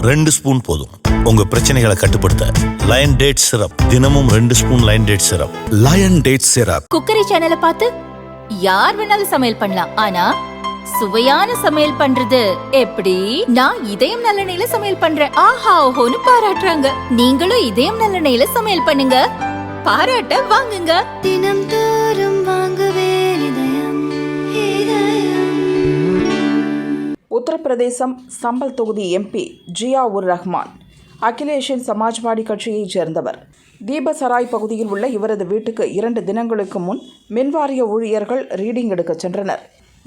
ரெண்டு ஸ்பூன் போதும். உங்க பிரச்சனைகளை கட்டுப்படுத்த லயன் டேட் சிரப் தினமும் ரெண்டு spoon lion date syrup lion date syrup cookery சேனலை பார்த்து யார் வேணாலும் சமையல் பண்ணலாம். ஆனா சுவையான சமையல் பண்றது எப்படி? நான் இதயம் நல்லெண்ணெயில சமையல் பண்றேன். ஆஹா ஓஹோன்னு பாராட்டுறாங்க. நீங்களும் இதயம் நல்லெண்ணெயில சமையல் பண்ணுங்க. பாராட்ட வாங்குங்க. தினம் தோறும் வாங்குவே உத்தரப்பிரதேசம் சம்பல் தொகுதி எம்பி ஜியா உர் ரஹ்மான் அகிலேஷின் சமாஜ்வாடி கட்சியைச் சேர்ந்தவர். தீபசராய் பகுதியில் உள்ள இவரது வீட்டுக்கு இரண்டு தினங்களுக்கு முன் மின்வாரிய ஊழியர்கள் ரீடிங் எடுக்கச் சென்றனர்.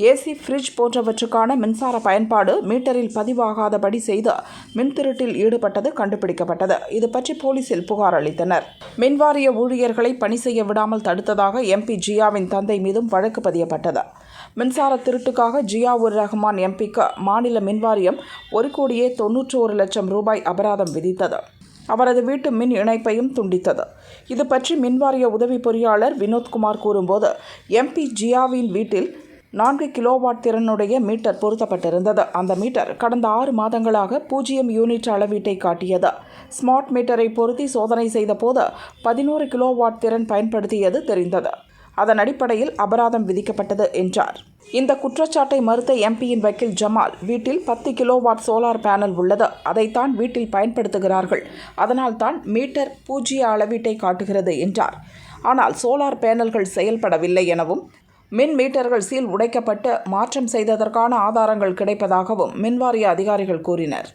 ஏசி ஃப்ரிட்ஜ் போன்றவற்றுக்கான மின்சார பயன்பாடு மீட்டரில் பதிவாகாதபடி செய்து மின் திருட்டில் ஈடுபட்டது கண்டுபிடிக்கப்பட்டது. இது பற்றி போலீசில் புகார் அளித்தனர். மின்வாரிய ஊழியர்களை பணி செய்ய விடாமல் தடுத்ததாக எம்பி ஜியாவின் தந்தை மீதும் வழக்கு பதியப்பட்டது. மின்சார திருட்டுக்காக ஜியா உர் ரஹ்மான் எம்பிக்கு மாநில மின்வாரியம் ஒரு கோடியே தொன்னூற்றோரு லட்சம் ரூபாய் அபராதம் விதித்தது. அவரது வீட்டு மின் இணைப்பையும் துண்டித்தது. இது பற்றி மின்வாரிய உதவி பொறியாளர் வினோத்குமார் கூறும்போது எம்பி ஜியாவின் வீட்டில் நான்கு கிலோவாட் திறனுடைய மீட்டர் பொருத்தப்பட்டிருந்தது. அந்த மீட்டர் கடந்த ஆறு மாதங்களாக பூஜ்ஜியம் யூனிட் அளவீட்டை காட்டியது. ஸ்மார்ட் மீட்டரை பொருத்தி சோதனை செய்தபோது பதினோரு கிலோவாட் திறன் பயன்படுத்தியது தெரிந்தது. அதன் அடிப்படையில் அபராதம் விதிக்கப்பட்டது என்றார். இந்த குற்றச்சாட்டை மறுத்த எம்பியின் வக்கீல் ஜமால் வீட்டில் பத்து கிலோவாட் சோலார் பேனல் உள்ளது. அதைத்தான் வீட்டில் பயன்படுத்துகிறார்கள். அதனால் தான் மீட்டர் பூஜ்ஜிய அளவீட்டை காட்டுகிறது என்றார். ஆனால் சோலார் பேனல்கள் செயல்படவில்லை எனவும் மின் மீட்டர்கள் சீல் உடைக்கப்பட்டு மாற்றம் செய்ததற்கான ஆதாரங்கள் கிடைப்பதாகவும் மின்வாரிய அதிகாரிகள் கூறினர்.